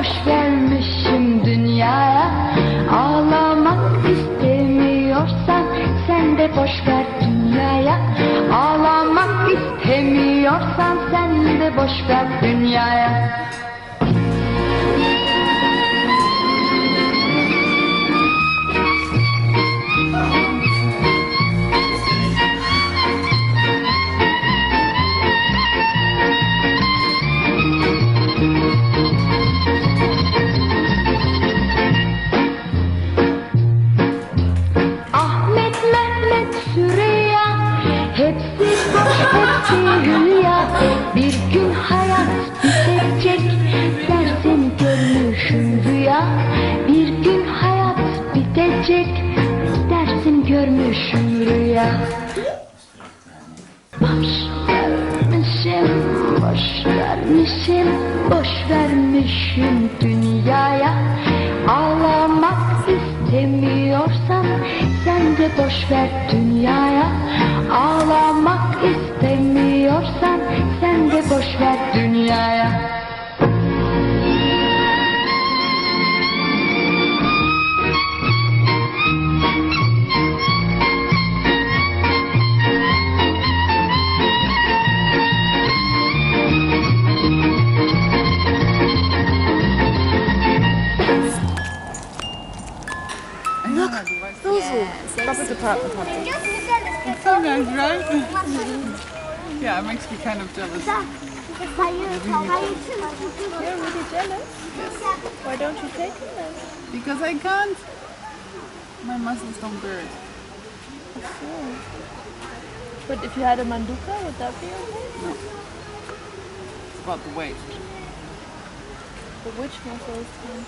boş vermişim dünyaya. Ağlamak istemiyorsan sen de boş ver dünyaya. Ağlamak istemiyorsan sen de boş ver dünyaya görmüşüm rüya. Bir gün hayat bitecek Dersin görmüşüm rüya. Boş vermişim, boş vermişim, boş vermişim dünyaya. Ağlamak istemiyorsan sen de boş ver dünyaya Doppelte Partner hat sie. So nice, right? yeah, it makes me kind of jealous. You're really jealous? Why don't you take then? Because I can't. My muscles don't bear it. But if you had a manduka, would that be okay? It's about the weight. But which muscles then?